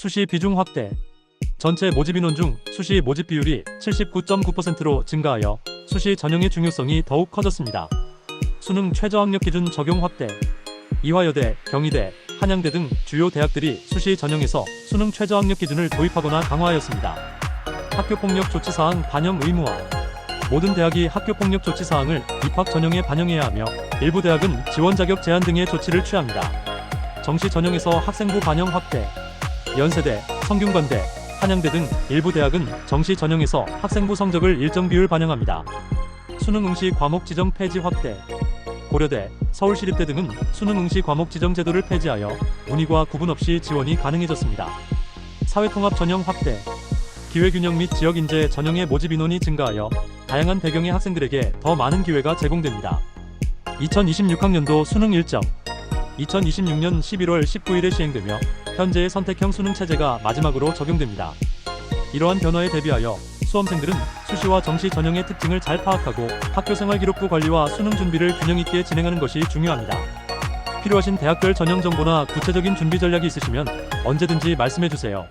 수시 비중 확대. 전체 모집 인원 중 수시 모집 비율이 79.9%로 증가하여 수시 전형의 중요성이 더욱 커졌습니다. 수능 최저학력 기준 적용 확대. 이화여대, 경희대, 한양대 등 주요 대학들이 수시 전형에서 수능 최저학력 기준을 도입하거나 강화하였습니다. 학교폭력 조치 사항 반영 의무화. 모든 대학이 학교폭력 조치 사항을 입학 전형에 반영해야 하며 일부 대학은 지원 자격 제한 등의 조치를 취합니다. 정시 전형에서 학생부 반영 확대. 연세대, 성균관대, 한양대 등 일부 대학은 정시 전형에서 학생부 성적을 일정 비율 반영합니다. 수능 응시 과목 지정 폐지 확대. 고려대, 서울시립대 등은 수능 응시 과목 지정 제도를 폐지하여 문의과 구분 없이 지원이 가능해졌습니다. 사회통합 전형 확대. 기회균형 및 지역 인재 전형의 모집 인원이 증가하여 다양한 배경의 학생들에게 더 많은 기회가 제공됩니다. 2026학년도 수능 일정 2026년 11월 19일에 시행되며 현재의 선택형 수능 체제가 마지막으로 적용됩니다. 이러한 변화에 대비하여 수험생들은 수시와 정시 전형의 특징을 잘 파악하고 학교생활 기록부 관리와 수능 준비를 균형 있게 진행하는 것이 중요합니다. 필요하신 대학별 전형 정보나 구체적인 준비 전략이 있으시면 언제든지 말씀해 주세요.